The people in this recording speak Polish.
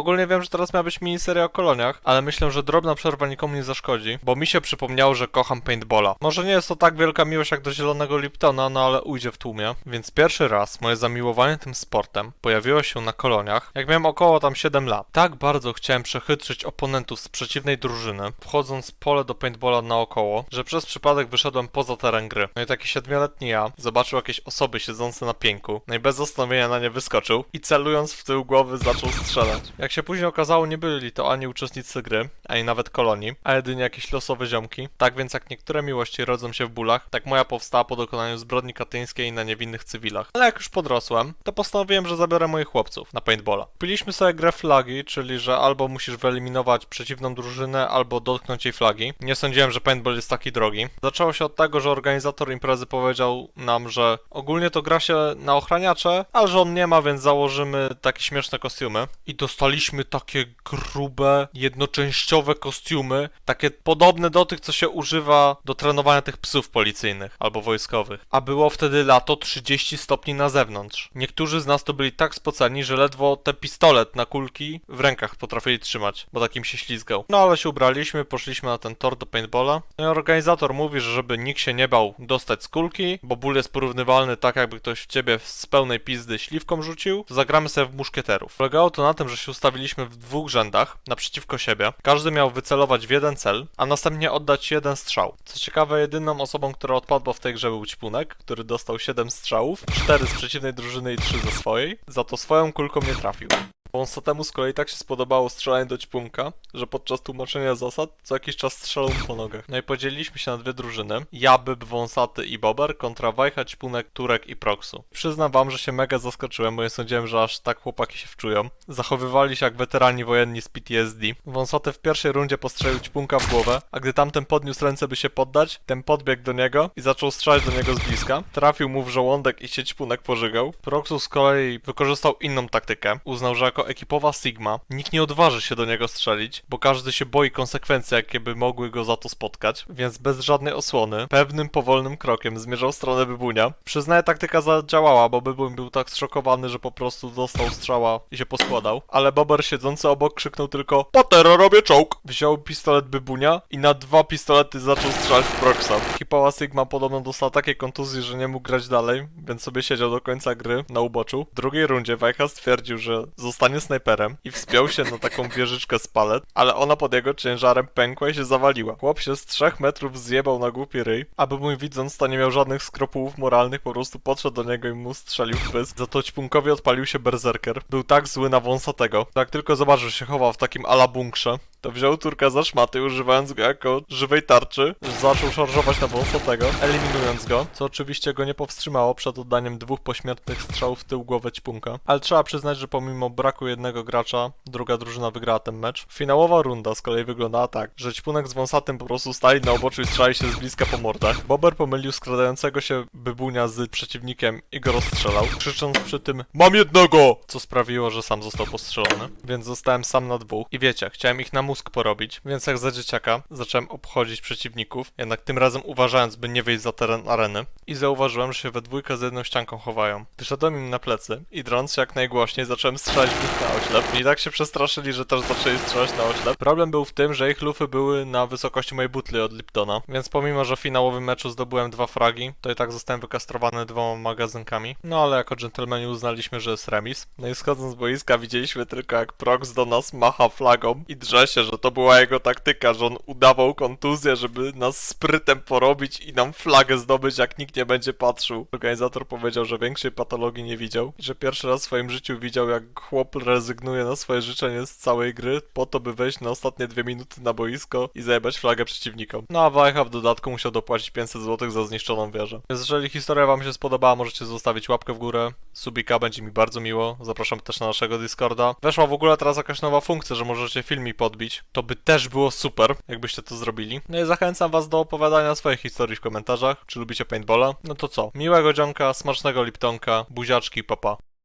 Ogólnie wiem, że teraz miała być miniseria o koloniach, ale myślę, że drobna przerwa nikomu nie zaszkodzi, bo mi się przypomniało, że kocham paintballa. Może nie jest to tak wielka miłość jak do zielonego Liptona, no ale ujdzie w tłumie. Więc pierwszy raz moje zamiłowanie tym sportem pojawiło się na koloniach, jak miałem około tam 7 lat. Tak bardzo chciałem przechytrzyć oponentów z przeciwnej drużyny, wchodząc pole do paintballa naokoło, że przez przypadek wyszedłem poza teren gry. No i taki siedmioletni ja zobaczył jakieś osoby siedzące na pięku, no i bez zastanowienia na nie wyskoczył i celując w tył głowy zaczął strzelać. Jak się później okazało, nie byli to ani uczestnicy gry, ani nawet kolonii, a jedynie jakieś losowe ziomki. Tak więc jak niektóre miłości rodzą się w bólach, tak moja powstała po dokonaniu zbrodni katyńskiej na niewinnych cywilach. Ale jak już podrosłem, to postanowiłem, że zabiorę moich chłopców na paintballa. Piliśmy sobie grę flagi, czyli że albo musisz wyeliminować przeciwną drużynę, albo dotknąć jej flagi. Nie sądziłem, że paintball jest taki drogi. Zaczęło się od tego, że organizator imprezy powiedział nam, że ogólnie to gra się na ochraniacze, ale że on nie ma, więc założymy takie śmieszne kostiumy. I dostaliśmy takie grube, jednoczęściowe kostiumy, takie podobne do tych, co się używa do trenowania tych psów policyjnych albo wojskowych. A było wtedy lato 30 stopni na zewnątrz. Niektórzy z nas to byli tak spoceni, że ledwo te pistolet na kulki w rękach potrafili trzymać, bo takim się ślizgał. No ale się ubraliśmy, poszliśmy na ten tor do paintballa. No organizator mówi, że żeby nikt się nie bał dostać z kulki, bo ból jest porównywalny tak, jakby ktoś w ciebie z pełnej pizdy śliwką rzucił, to zagramy sobie w muszkieterów. Polegało to na tym, że się ustawiliśmy w dwóch rzędach, naprzeciwko siebie. Każdy miał wycelować w jeden cel, a następnie oddać jeden strzał. Co ciekawe, jedyną osobą, która odpadła w tej grze był Ćpunek, który dostał 7 strzałów, 4 z przeciwnej drużyny i 3 ze swojej, za to swoją kulką nie trafił. Wąsatemu z kolei tak się spodobało strzelanie do ćpunka, że podczas tłumaczenia zasad co jakiś czas strzelał mu po nogach. No i podzieliliśmy się na dwie drużyny. Ja, Byb, Wąsaty i Bober kontra Wajcha, Ćpunek, Turek i Proxu. Przyznam wam, że się mega zaskoczyłem, bo nie sądziłem, że aż tak chłopaki się wczują. Zachowywali się jak weterani wojenni z PTSD. Wąsaty w pierwszej rundzie postrzelił Ćpunka w głowę, a gdy tamten podniósł ręce by się poddać, ten podbiegł do niego i zaczął strzelać do niego z bliska. Trafił mu w żołądek i się Ćpunek pożygał. Proxu z kolei wykorzystał inną taktykę. Uznał, że jako ekipowa Sigma nikt nie odważy się do niego strzelić, bo każdy się boi konsekwencji, jakie by mogły go za to spotkać, więc bez żadnej osłony, pewnym powolnym krokiem zmierzał w stronę Bybunia. Przyznaję, taktyka zadziałała, bo Bybuń był tak zszokowany, że po prostu dostał strzała i się poskładał, ale Bober siedzący obok krzyknął tylko Patera robię czołg! Wziął pistolet Bybunia i na dwa pistolety zaczął strzelać w Proxa. Ekipowa Sigma podobno dostała takie kontuzji, że nie mógł grać dalej, więc sobie siedział do końca gry na uboczu. W drugiej rundzie Wajcha stwierdził, że zostanie snajperem i wspiął się na taką wieżyczkę z palet, ale ona pod jego ciężarem pękła i się zawaliła. Chłop się z trzech metrów zjebał na głupi ryj, aby mój widząc to nie miał żadnych skrupułów moralnych, po prostu podszedł do niego i mu strzelił w pysk. Za to ćpunkowi odpalił się berserker. Był tak zły na wąsatego. Jak tylko zobaczył, się chowa w takim ala bunkrze, to wziął turka za szmaty, używając go jako żywej tarczy, zaczął szarżować na wąsatego, eliminując go, co oczywiście go nie powstrzymało przed oddaniem dwóch pośmiertnych strzałów w tył głowę ćpunka. Ale trzeba przyznać, że pomimo braku jednego gracza, druga drużyna wygrała ten mecz. Finałowa runda z kolei wyglądała tak, że ćpunek z wąsatym po prostu stali na oboczu i strzelali się z bliska po mordach. Bober pomylił skradającego się bybunia z przeciwnikiem i go rozstrzelał, krzycząc przy tym MAM JEDNEGO! Co sprawiło, że sam został postrzelony, więc zostałem sam na dwóch. I wiecie, chciałem ich na mózg porobić, więc jak za dzieciaka zacząłem obchodzić przeciwników, jednak tym razem uważając, by nie wyjść za teren areny i zauważyłem, że się we dwójkę z jedną ścianką chowają. Wyszedłem im na plecy i drąc jak najgłośniej zacząłem strzelać w nich na oślep i tak się przestraszyli, że też zaczęli strzelać na oślep. Problem był w tym, że ich lufy były na wysokości mojej butli od Liptona, więc pomimo, że w finałowym meczu zdobyłem dwa fragi, to i tak zostałem wykastrowany dwoma magazynkami. No ale jako dżentelmeni uznaliśmy, że jest remis. No i schodząc z boiska widzieliśmy tylko jak Prox do nas macha flagą i drze się, że to była jego taktyka, że on udawał kontuzję, żeby nas sprytem porobić i nam flagę zdobyć, jak nikt nie będzie patrzył. Organizator powiedział, że większej patologii nie widział i że pierwszy raz w swoim życiu widział, jak chłop rezygnuje na swoje życzenie z całej gry po to, by wejść na ostatnie dwie minuty na boisko i zajebać flagę przeciwnikom. No a Wajcha w dodatku musiał dopłacić 500 zł za zniszczoną wieżę. Więc jeżeli historia wam się spodobała, możecie zostawić łapkę w górę, subika, będzie mi bardzo miło. Zapraszam też na naszego Discorda. Weszła w ogóle teraz jakaś nowa funkcja, że możecie filmik podbić. To by też było super, jakbyście to zrobili. No i zachęcam was do opowiadania swoich historii w komentarzach. Czy lubicie paintballa? No to co? Miłego dzionka, smacznego liptonka, buziaczki, papa.